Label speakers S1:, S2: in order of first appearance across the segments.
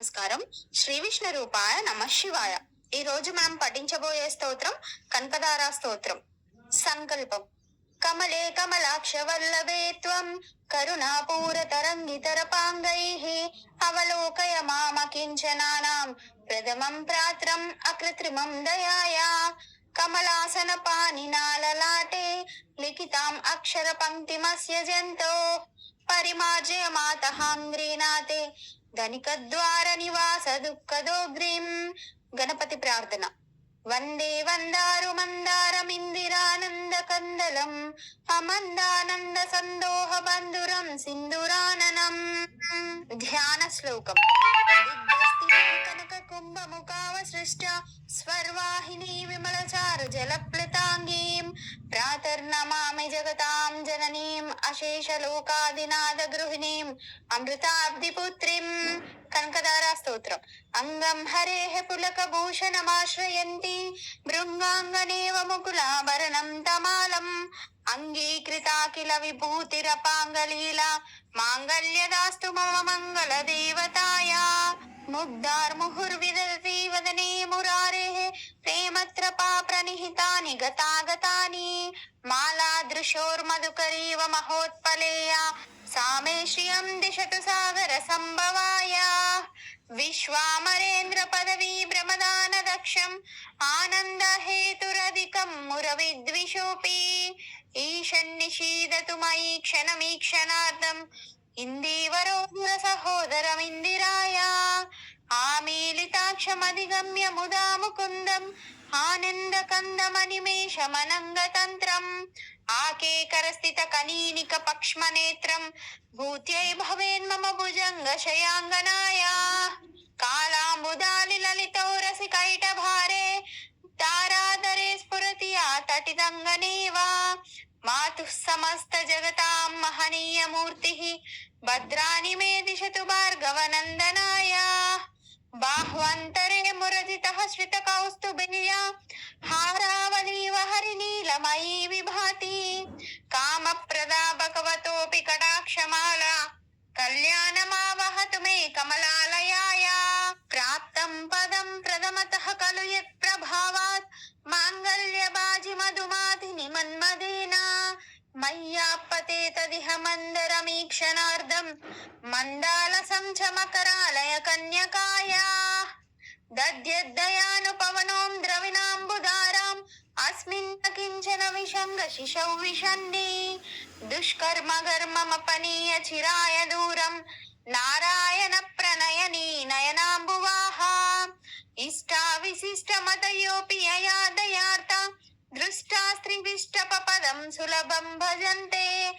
S1: నమస్కారం. శ్రీ విష్ణు రూపాయ నమ శివాయ. ఈ రోజు మనం పఠించబోయే స్తోత్రం కనకదారా స్తోత్రం. సంకల్పం. కమలే కమలాక్ష వల్లభే త్వం. కరుణాపూర తరంగితరపాంగైః అవలోకయ మామ కించనానాం ప్రథమం ప్రాత్రం అకృత్రిమం దయాయా. కమలాసన పానినాలలాటే లిఖితాం అక్షర పంక్తిమస్య జంతో పరిమార్జయ మాతహాంగ్రీనాథే ధనిక ద్వార నివాస దుఃఖదోగ్రీం గణపతి ప్రార్థన వందే వందారు మందారమిందిరానంద కందలం అమందానంద సందోహ బంధురం సింధురాననం ధ్యాన శ్లోకం కనక కుంభముఖావ సృష్ట స్వర్వాహిని విమలచారు జలప్లతాంగీం ప్రాతర్నమామి జగతాం జననీం అశేష లోకాదినాద గృహిణీం అమృతాబ్దిపుత్రిం కనకదారా స్తోత్రం అంగం హరేః పులక భూషణమాశ్రయంతి భృంగాంగనేవ ముకులాభరణం తమాలం. అంగీకృతాఖిల విభూతిరపాంగలీల. మాంగళ్యదాస్తు మమ మంగళ దేవతాయా. ముగ్ధార్ముహుర్విదతి వదనే మురారేः. ప్రేమత్రపా ప్రణిహితాని గతాగతాని. మాలాదృశోర్మధుకరీవ మహోత్పలేయా సామే శ్రియం దిశతు సాగర సంభవాయ. విశ్వామరేంద్ర పదవీ భ్రమదాన దక్షం ఆనంద హేతురధికం మురవిద్విషోపి. ఈశన్నిషీదతు మయి క్షణమీక్షణార్థం ఇందీవరోధుర సహోదరమిందిరాయ ఆమీలితాక్షమధిగమ్య ముదా ముకుందం ఆనంద కందమనిమేషమనంగతంత్రం ఆకేకరస్థిత కనీనిక పక్ష్మనేత్రం భూత్యై భవేన్మమ భుజంగ శయాంగనాయ కాళాంబుదాలి లలితౌ రసికైట భారే తారాదరే స్ఫురతి ఆ తటిదంగనేవా. మాతుః సమస్త జగతాం మహనీయమూర్తి. భద్రాని మే దిశతు భార్గవనందనాయ. బాహ్వంతరే మురజితః శ్రితకౌస్తుభిర్య హారావలీవ హరినీలమయీ విభాతి కామప్రదా భగవతోపి కటాక్షమాల కళ్యాణమావహతు మే కమలాలయాయ ప్రాప్తం పదం ప్రథమతః ఖలు యత్ ప్రభావాత్ మాంగళ్య బాజి మధుమాతిని మన్మదేన మయ్యాపతేతదిహ మందరమీక్షణార్థం మందాల సంచమకరాలయ కన్యకాయా దద్యద్దయానుపవనోం ద్రవిణాంబుదారాం అస్మిన్ కించన విషంగ శిశౌ విషన్ని దుష్కర్మ గర్మమపనీయ చిరాయ దూరం నారాయణ ప్రణయనీ నయనాంబువాహ ఇష్టా విశిష్ట మతయోపి యయా दृष्टास्त्रिविष्टपदं सुलभं भजन्ते।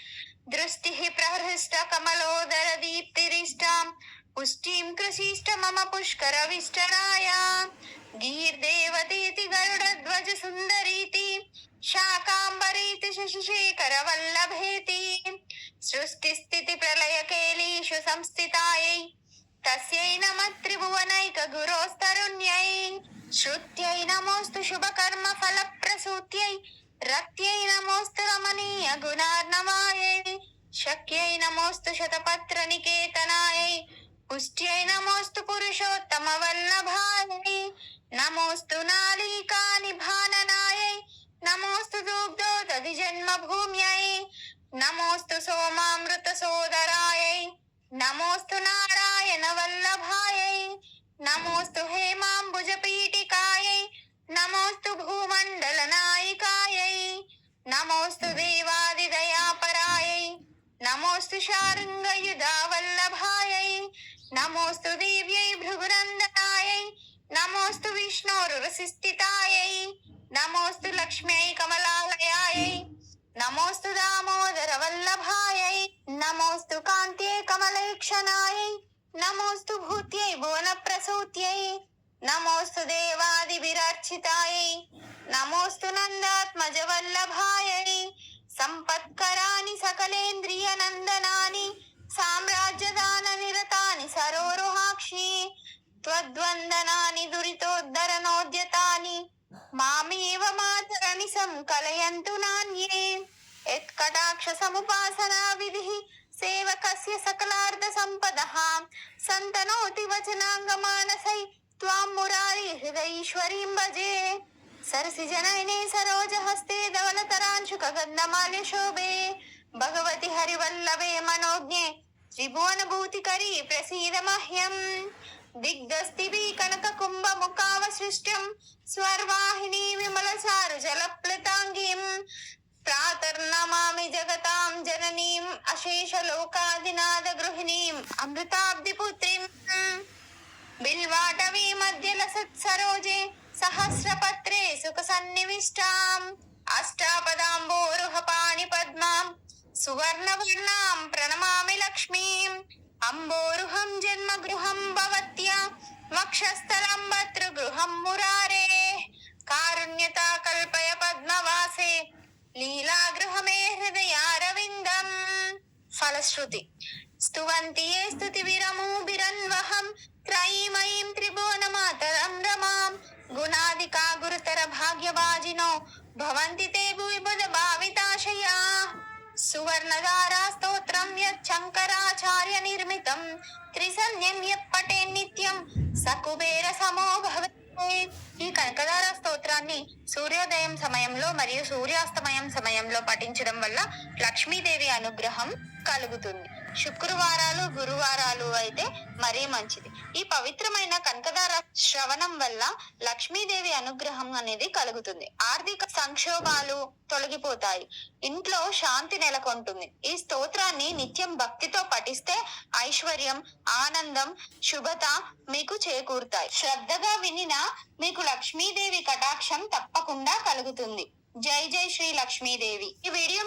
S1: दृष्टिः प्रहृष्ट कमलोदरदीप्तिरिष्टाम् पुष्टिं कृषिष्ट मम पुष्करविष्टराया। गीर्देवतीति गरुडध्वज सुन्दरीति शाकाम्बरीति शशिशेखरवल्लभेति। सृष्टिस्थितिप्रलयकेलीषु संस्थितायै, तस्यै नमः त्रिभुवनैकगुरोस्तरुण्यै। श्रुत्यै नमोऽस्तु शुभकर्मफल प्रसूत्यै रक्त्यै नमोऽस्तु रमणीय गुणार्णवायै शक्यै नमोऽस्तु शतपत्र निकेतनायै पुष्ट्यै नमोऽस्तु पुरुषोत्तम वल्लभायै नमोऽस्तु नालिकानिभाननायै नमोऽस्तु दुग्धोदधिजन्मभूम्यै नमोऽस्तु सोमामृतसोदरायै नमोऽस्तु नारायणवल्लभायै नमोऽस्तु हेमाम्बुजपीटिकायै నమోస్తు భూమండల నాయికాయై నమోస్తు దేవాదిదయాపరాయై నమోస్తు శారంగయుధా వల్లభాయై నమోస్తు దివ్యై భృగునందనాయై నమోస్తు విష్ణోరురసిస్థితాయై నమోస్తు లక్ష్మ్యై కమలాలయాయై నమోస్తు దామోదర వల్లభాయై నమోస్తు కాంత్యై కమలైక్షణాయై నమోస్తు భూత్యై భువన ప్రసూత్యై నమోస్తు దేవాది విరార్చితాయ నమోస్తు నందాత్మజ వల్లభాయై సంపత్కరాని సకలేంద్రియ నందనాని సామ్రాజ్యదాన నిరతాని సరోరుహాక్షి త్వద్వందనాని దురితోద్ధరణోద్యతాని మామేవ మాతరని సంకలయంతు నాన్యే. యత్కటాక్ష సముపాసనా విధి సేవకస్య సకలార్థ సంపద సంతనోతి వచనాంగ మానసై మురారి హృదయీశ్వరీం భజే సరసిజనయనే సరోజహస్తే ధవలతరాంశుక గంధమాల్య శోభే భగవతి హరివల్లభే మనోజ్ఞే త్రిభువనభూతికరీ ప్రసీద మహ్యం దిగ్ధస్తిభి కనక కుంభ ముఖావసృష్టం స్వర్వాహిని విమల చారు జలప్లతాంగీం ప్రాతర్నమామి జగతాం బిల్వాటవీ మధ్యల సత్సరోజే సహస్రపత్రే సుఖ సన్నివిష్టాం అష్టాపదాంబోరుహ పాణి పద్మాం సువర్ణవర్ణాం ప్రణమామి లక్ష్మీం. అంబోరుహం జన్మ గృహం భవత్యా. వక్షస్థలం భద్రగృహం మురారే. కారుణ్యతా కల్పయ పద్మవాసే. లీలాగృహమే హృదయారవిందం. ఫలశ్రుతి. స్తువంతి ఏ స్తుతి విరమూభిరన్వహం త్రయీమయీం త్రిభువనమాతరం రమాం గుణాదికా గురుతర భాగ్యవాజినో భవంతి తే భువి బుధ భావితాశయా సువర్ణధారా స్తోత్రం యచ్చంకరాచార్య నిర్మితం త్రిసన్యం యప్పటే నిత్యం సకుబేర సమో భవతి ఈ కనకదార స్తోత్రాన్ని సూర్యోదయం సమయంలో మరియు సూర్యాస్తమయం సమయంలో పఠించడం వల్ల లక్ష్మీదేవి అనుగ్రహం కలుగుతుంది. శుక్రవారాలు గురువారాలు అయితే మరీ మంచిది. ఈ పవిత్రమైన కనకదార శ్రవణం వల్ల లక్ష్మీదేవి అనుగ్రహం అనేది కలుగుతుంది. ఆర్థిక సంక్షోభాలు తొలగిపోతాయి. ఇంట్లో శాంతి నెలకొంటుంది. ఈ స్తోత్రాన్ని నిత్యం భక్తితో పఠిస్తే ఐశ్వర్యం ఆనందం శుభత మీకు చేకూరుతాయి. శ్రద్ధగా వినిన మీకు లక్ష్మీదేవి కటాక్షం తప్పకుండా కలుగుతుంది. జై జై శ్రీ లక్ష్మీదేవి. ఈ వీడియో